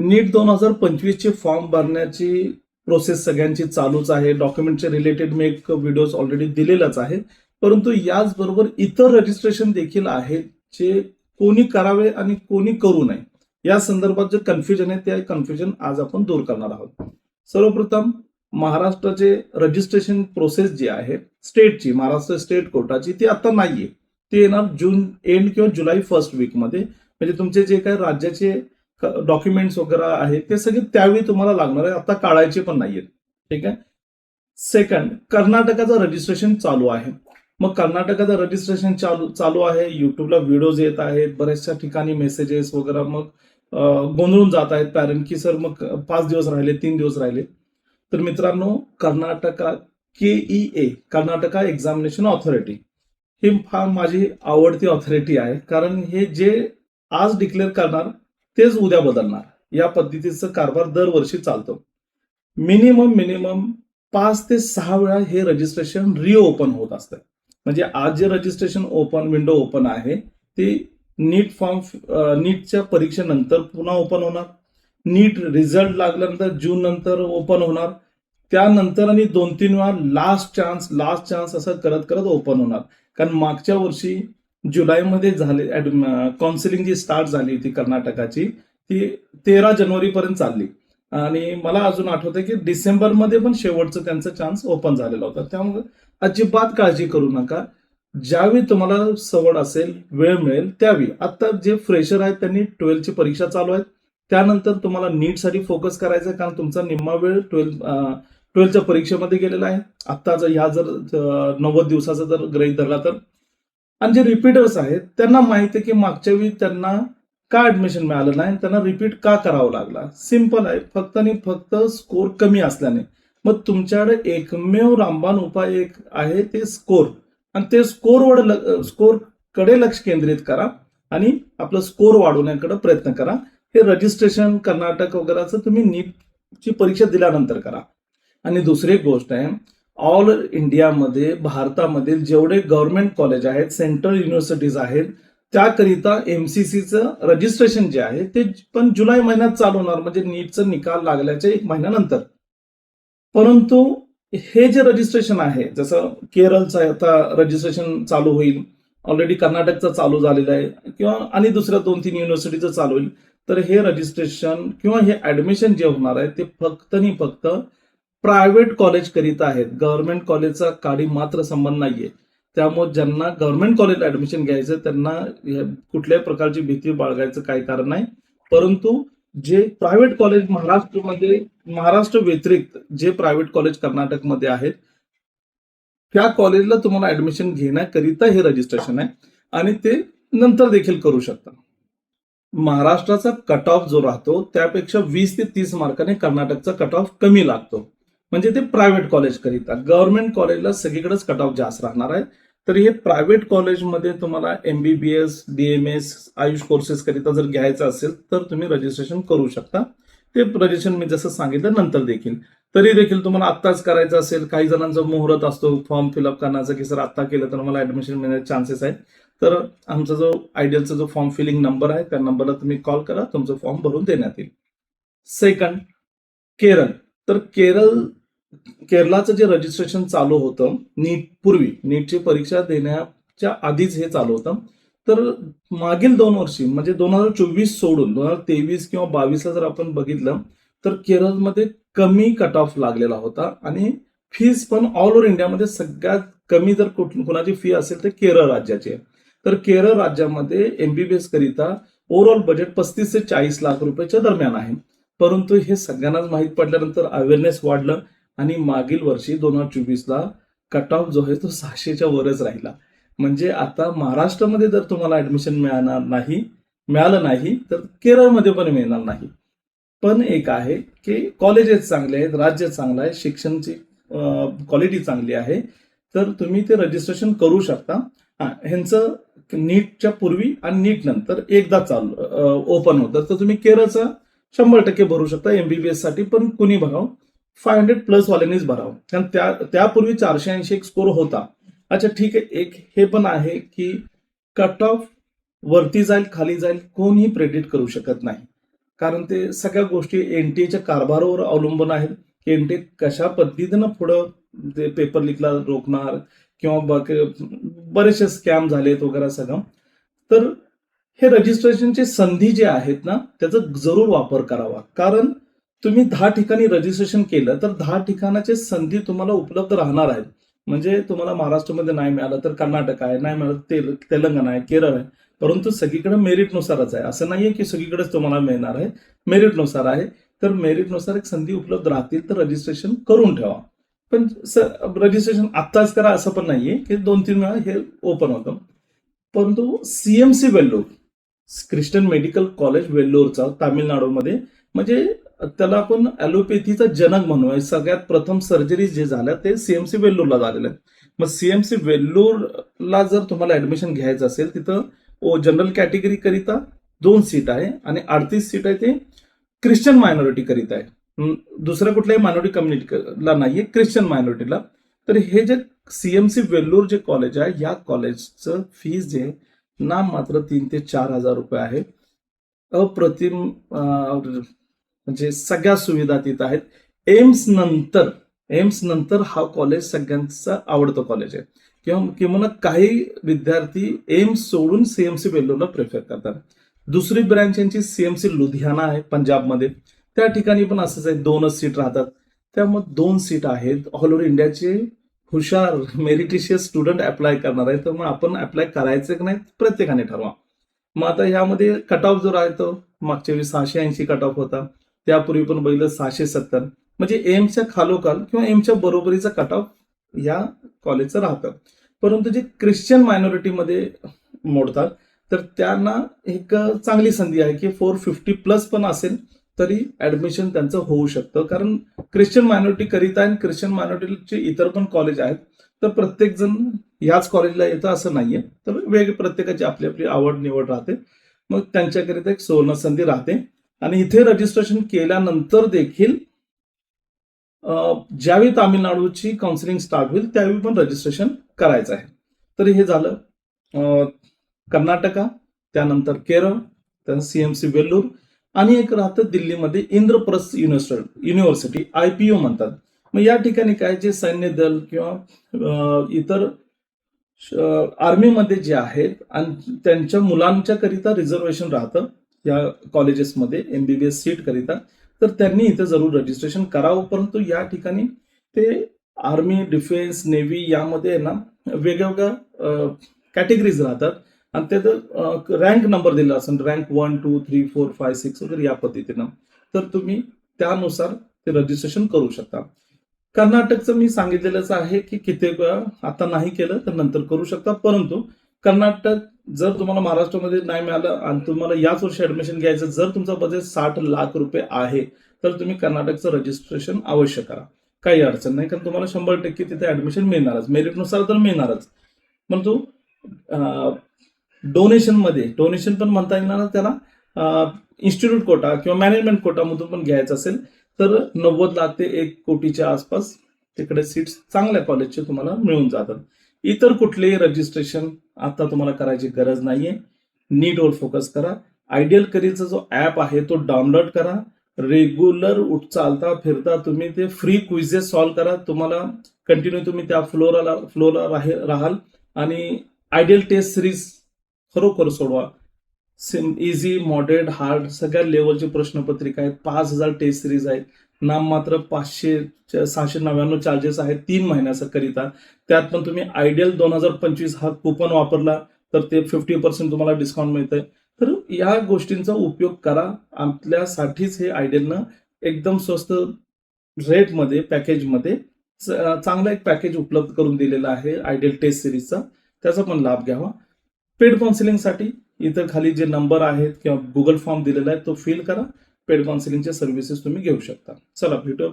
नीट दोन हजार पंचवीसचे फॉर्म भरण्याची प्रोसेस सगळ्यांची चालूच आहे. डॉक्युमेंटचे रिलेटेड मी एक व्हिडिओज ऑलरेडी दिलेलाच आहे परंतु याचबरोबर इतर रजिस्ट्रेशन देखील आहेत जे कोणी करावे आणि कोणी करू नये. या संदर्भात जे कन्फ्युजन आहे ते कन्फ्युजन आज आपण दूर करणार आहोत. सर्वप्रथम महाराष्ट्राचे रजिस्ट्रेशन प्रोसेस जी आहे स्टेटची महाराष्ट्र स्टेट कोर्टाची ती आता नाहीये. ती येणार जून एंड किंवा जुलै फर्स्ट वीकमध्ये म्हणजे तुमचे जे काही राज्याचे डॉक्युमेंट्स वगैरे आहेत ते सगळे त्यावेळी तुम्हाला लागणार आहे आता काढायचे पण नाहीयेत. ठीक आहे? सेकंड कर्नाटकाचं रजिस्ट्रेशन चालू आहे. मग कर्नाटकाचं रजिस्ट्रेशन चालू चालू आहे. युट्यूबला व्हिडिओज येत आहेत. बऱ्याचशा ठिकाणी मेसेजेस वगैरे मग गोंधळून जात आहेत पॅरेंट की सर मग पाच दिवस राहिले तीन दिवस राहिले. तर मित्रांनो Karnataka K E A Karnataka examination authority ही फार माझी आवडती ऑथॉरिटी आहे. कारण हे जे आज डिक्लेअर करणार तेच उद्या बदलणार. या पद्धतीचं कारभार दरवर्षी चालतो. मिनिमम मिनिमम पाच ते सहा वेळा हे रजिस्ट्रेशन रिओपन होत असतं. म्हणजे आज जे रजिस्ट्रेशन ओपन विंडो ओपन आहे ते नीट फॉर्म नीटच्या परीक्षेनंतर पुन्हा ओपन होणार. नीट रिझल्ट लागल्यानंतर जून नंतर ओपन होणार. त्यानंतर आणि दोन तीन वेळा लास्ट चान्स लास्ट चान्स असं करत करत ओपन होणार. कारण मागच्या वर्षी जुलैमध्ये झाले काउन्सिलिंग जी स्टार्ट झाली होती कर्नाटकाची ती तेरा जानेवारीपर्यंत चालली. आणि मला अजून आठवतं की डिसेंबरमध्ये पण शेवटचं त्यांचा चान्स ओपन झालेला होता. त्यामुळे अजिबात काळजी करू नका. ज्यावेळी तुम्हाला सवड असेल वेळ मिळेल त्यावेळी. आता जे फ्रेशर आहेत त्यांनी ट्वेल्थची परीक्षा चालू आहेत. त्यानंतर तुम्हाला नीटसाठी फोकस करायचं आहे कारण तुमचा निम्मा वेळ ट्वेल्थ ट्वेल्थच्या परीक्षेमध्ये गेलेला आहे. आत्ता जर ह्या जर नव्वद दिवसाचा जर ग्रहित धरला तर आणि जे रिपीटर्स आहेत त्यांना माहिती आहे की मागच्या वेळी त्यांना का ऍडमिशन मिळालं नाही त्यांना रिपीट का करावं लागला? सिंपल आहे. फक्त आणि फक्त स्कोर कमी असल्याने. मग तुमच्याकडे एकमेव रामबाण उपाय एक आहे ते स्कोर आणि ते स्कोरवर स्कोरकडे लक्ष केंद्रित करा आणि आपलं स्कोर वाढवण्याकडे प्रयत्न करा. हे रजिस्ट्रेशन कर्नाटक वगैरेचं तुम्ही नीटची परीक्षा दिल्यानंतर करा. आणि दुसरी एक गोष्ट आहे ऑल इंडियामध्ये भारतामधील जेवढे गव्हर्नमेंट कॉलेज आहेत सेंट्रल युनिव्हर्सिटीज आहेत त्याकरिता एमसीसीचं रजिस्ट्रेशन जे आहे ते पण जुलै महिन्यात चालू होणार म्हणजे नीटचा निकाल लागल्याच्या एक महिन्यानंतर. परंतु हे जे रजिस्ट्रेशन आहे जसं केरळचं आता रजिस्ट्रेशन चालू होईल ऑलरेडी कर्नाटकचं चालू झालेलं आहे किंवा आणि दुसऱ्या दोन तीन युनिव्हर्सिटीचं चालू होईल तर हे रजिस्ट्रेशन किंवा हे ऍडमिशन जे होणार आहे ते फक्त आणि फक्त प्रायव्हेट कॉलेज करीता आहेत. गव्हर्नमेंट कॉलेजचा काडी मात्र संबंध नाहीये. त्यामुळे ज्यांना गव्हर्नमेंट कॉलेज ऍडमिशन घ्यायचं त्यांना कुठल्याही प्रकारची भीती बाळगायचं काही कारण नाही. परंतु जे प्रायव्हेट कॉलेज महाराष्ट्रमध्ये महाराष्ट्र व्यतिरिक्त जे प्रायव्हेट कॉलेज कर्नाटकमध्ये आहेत त्या कॉलेजला तुम्हाला ऍडमिशन घेण्याकरिता हे रजिस्ट्रेशन आहे आणि ते नंतर देखील करू शकता. महाराष्ट्राचा कट ऑफ जो राहतो त्यापेक्षा वीस ते तीस मार्काने कर्नाटकचा कट ऑफ कमी लागतो. म्हणजे ते प्रायव्हेट कॉलेज करिता. गव्हर्नमेंट कॉलेजला सगळीकडेच कट ऑफ जास्त राहणार आहे. तर हे प्रायव्हेट कॉलेजमध्ये तुम्हाला एमबीबीएस डीएमएस आयुष कोर्सेस करिता जर घ्यायचं असेल तर तुम्ही रजिस्ट्रेशन करू शकता. ते रजिस्ट्रेशन मी जसं सांगितलं नंतर देखील. तरी देखील तुम्हाला आत्ताच करायचं असेल काही जणांचा मुहूर्त असतो फॉर्म फिलअप करण्याचा की सर आत्ता केलं तर मला ऍडमिशन मिळण्याचे चान्सेस आहेत. तर आमचा जो आयडियलचा जो फॉर्म फिलिंग नंबर आहे त्या नंबरला तुम्ही कॉल करा तुमचं फॉर्म भरून देण्यात येईल. सेकंड केरळ. तर केरळ केरळाचं जे रजिस्ट्रेशन चालू होतं नीट पूर्वी नीटची परीक्षा देण्याच्या आधीच हे चालू होतं. तर मागील दोन वर्षी म्हणजे दोन हजार चोवीस सोडून दोन हजार तेवीस किंवा बावीसला जर आपण बघितलं तर केरळमध्ये कमी कट ऑफ लागलेला होता आणि फीज पण ऑल ओव्हर इंडियामध्ये सगळ्यात कमी जर कुणाची फी असेल तर केरळ राज्याची तर केरळ राज्यामध्ये एमबीबीएस करिता ओव्हरऑल बजेट पस्तीस ते चाळीस लाख रुपयाच्या दरम्यान आहे. परंतु हे सगळ्यांनाच माहीत पडल्यानंतर अवेअरनेस वाढलं. आणि मागील वर्षी दोन हजार चोवीसला कट ऑफ जो आहे तो सहाशेच्या वरच राहिला. म्हणजे आता महाराष्ट्रामध्ये जर तुम्हाला ऍडमिशन मिळणार नाही मिळालं नाही तर केरळमध्ये पण मिळणार नाही. पण एक आहे की कॉलेजेस चांगले आहेत राज्य चांगलं आहे शिक्षणची क्वालिटी चांगली आहे तर तुम्ही ते रजिस्ट्रेशन करू शकता. ह्यांचं नीटच्या पूर्वी आणि नीट नंतर एकदा चालू ओपन होतं. तर तुम्ही केरळचा शंभर टक्के भरू शकता एमबीबीएससाठी पण कुणी भरावं फाय हंड्रेड प्लस वाल्यांनीच भरावं. कारण त्या त्यापूर्वी चारशे ऐंशी एक स्कोर होता. अच्छा ठीक आहे. एक हे पण आहे की कट ऑफ वरती जाईल खाली जाईल कोणीही प्रेडिट करू शकत नाही. कारण ते सगळ्या गोष्टी एनटीएच्या कारभारावर अवलंबून आहेत. की एनटीए कशा पद्धतीनं पुढं ते पेपर लिकला रोखणार किंवा बरेचसे स्कॅम झालेत वगैरे सगळं. तर हे रजिस्ट्रेशनची संधी जे आहेत ना त्याचा जरूर वापर करावा. कारण तुम्ही दहा ठिकाणी रजिस्ट्रेशन केलं तर दहा ठिकाणाचे संधी तुम्हाला उपलब्ध राहणार आहेत. म्हणजे तुम्हाला महाराष्ट्रामध्ये नाही मिळालं तर कर्नाटक आहे नाही मिळालं तेल तेलंगणा आहे केरळ आहे. परंतु सगळीकडे मेरिटनुसारच आहे. असं नाहीये की सगळीकडेच तुम्हाला मिळणार आहे. मेरिटनुसार आहे. तर मेरिटनुसार एक संधी उपलब्ध राहतील तर रजिस्ट्रेशन करून ठेवा. पण रजिस्ट्रेशन आत्ताच करा असं पण नाहीये की दोन तीन वेळा हे ओपन होतं. परंतु CMC Vellore Christian medical college वेल्लोरचा तामिळनाडूमध्ये म्हणजे त्याला आपण ॲलोपॅथीचा जनक म्हणूया. सगळ्यात प्रथम सर्जरी जे झाल्या ते सीएमसी वेल्लोरला झालेल्या आहेत मग सीएमसी वेल्लोरला जर तुम्हाला ऍडमिशन घ्यायचं असेल तिथं ओ जनरल कॅटेगरी करिता दोन सीट आहे आणि अडतीस सीट आहे ते ख्रिश्चन मायनॉरिटी करीत आहे. दुसऱ्या कुठल्याही मायनॉरिटी कम्युनिटीला नाहीये ख्रिश्चन मायनॉरिटीला तर हे जे सीएमसी वेल्लोर जे कॉलेज आहे या कॉलेजचं फीज जे आहे, ना मात्र तीन ते चार हजार रुपये आहे. अप्रतिम म्हणजे सगळ्या सुविधा तिथं आहेत. एम्स नंतर एम्स नंतर हा कॉलेज सगळ्यांचा आवडतं कॉलेज आहे. किंवा किंवा काही विद्यार्थी एम्स सोडून सीएमसी वेल्लोरला प्रेफर करतात. दुसरी ब्रँच यांची सीएमसी लुधियाना आहे पंजाबमध्ये. त्या ठिकाणी पण असंच आहे दोनच सीट राहतात. त्यामुळे दोन सीट आहेत. ऑल ओव्हर इंडियाचे हुशार मेरिटिशियस स्टुडंट अप्लाय करणार आहे तर मग आपण अप्लाय करायचं की नाही प्रत्येकाने ठरवा. मग आता यामध्ये कट ऑफ जो राहतो मागच्या वेळी सहाशे ऐंशी कट ऑफ होता. त्यापूर्वी पण बघितलं सहाशे सत्तर. म्हणजे एमच्या खालोखाल किंवा एमच्या बरोबरीचा कट ऑफ या कॉलेजचं राहतं. परंतु जे ख्रिश्चन मायनॉरिटीमध्ये मोडतात तर त्यांना एक चांगली संधी आहे की फोर फिफ्टी प्लस पण असेल तरी ऍडमिशन त्यांचं होऊ शकतं. कारण ख्रिश्चन मायनॉरिटी करिता आणि ख्रिश्चन मायनॉरिटीचे इतर पण कॉलेज आहेत तर प्रत्येक जण याच कॉलेजला येतं असं नाहीये. तर वेग प्रत्येकाची आपली आपली आवड निवड राहते. मग त्यांच्याकरिता एक सुवर्ण संधी राहते. आणि इथे रजिस्ट्रेशन केल्यानंतर देखील ज्यावेळी तामिळनाडूची काउन्सिलिंग स्टार्ट होईल त्यावेळी पण रजिस्ट्रेशन करायचं आहे. तर हे झालं. कर्नाटका त्यानंतर केरळ त्यानंतर सीएमसी वेल्लूर आणि एक राहतं दिल्लीमध्ये Indraprastha university university I P O म्हणतात. मग या ठिकाणी काय जे सैन्य दल किंवा इतर आर्मीमध्ये जे आहेत आणि त्यांच्या मुलांच्या करिता रिझर्वेशन राहतं या कॉलेजेसमध्ये एस सीट करिता तर त्यांनी इथं जरूर रजिस्ट्रेशन करावं. परंतु या ठिकाणी ते आर्मी डिफेन्स नेव्ही यामध्ये आहे ना वेगवेगळ्या कॅटेगरीज राहतात. आणि त्यात रँक नंबर दिला असेल rank one two three four five six वगैरे या पद्धतीनं. तर तुम्ही त्यानुसार ते रजिस्ट्रेशन करू शकता. कर्नाटकचं मी सांगितलेलंच आहे की कित्येक वेळा आता नाही केलं तर नंतर करू शकता. परंतु कर्नाटक जर तुम्हाला महाराष्ट्रामध्ये नाही मिळालं आणि तुम्हाला याच वर्षी ऍडमिशन घ्यायचं जर तुमचा बजेट साठ लाख रुपये आहे तर तुम्ही कर्नाटकचं रजिस्ट्रेशन अवश्य करा. काही अडचण नाही कारण तुम्हाला शंभर टक्के तिथे ऍडमिशन मिळणारच. मेरिटनुसार तर मिळणारच. परंतु डोनेशनमध्ये डोनेशन पण म्हणता येणार त्याला इन्स्टिट्यूट कोटा किंवा मॅनेजमेंट कोटामधून पण घ्यायचं असेल तर नव्वद लाख ते एक कोटीच्या आसपास तिकडे सीट्स चांगल्या कॉलेजचे तुम्हाला मिळून जातात. इतर कुठलेही रजिस्ट्रेशन आता तुम्हाला करायची गरज नाहीये. नीटवर फोकस करा. आयडियल करिअरचा जो ऍप आहे तो डाउनलोड करा. रेग्युलर उठ चालता फिरता तुम्ही ते फ्री क्विजेस सॉल्व्ह करा. तुम्हाला कंटिन्यू तुम्ही त्या फ्लोराला फ्लोला राहाल. आणि आयडियल टेस्ट सिरीज खरोखर सोडवा. सिम इझी मॉडरेट हार्ड सगळ्या लेवलची प्रश्नपत्रिका आहेत. पाच हजार टेस्ट सिरीज आहेत. नाम मात्र पाचशे सहाशे नव्याण्णव चार्जेस आहेत तीन महिन्याकरिता त्यात पण तुम्ही आयडियल दोन हजार पंचवीस हा कुपन वापरला तर ते फिफ्टी पर्सेंट तुम्हाला डिस्काउंट मिळतंय. तर या गोष्टींचा उपयोग करा. आपल्यासाठीच हे आयडियलनं एकदम स्वस्त रेटमध्ये पॅकेजमध्ये चांगला एक पॅकेज उपलब्ध करून दिलेला आहे आयडियल टेस्ट सिरीजचा त्याचा पण लाभ घ्यावा. पेड काउन्सिलिंगसाठी इथं खाली जे नंबर आहेत किंवा गुगल फॉर्म दिलेला आहे तो फिल करा. पेड काउन्सिलिंगच्या सर्व्हिसेस तुम्ही घेऊ शकता. चला भेटूया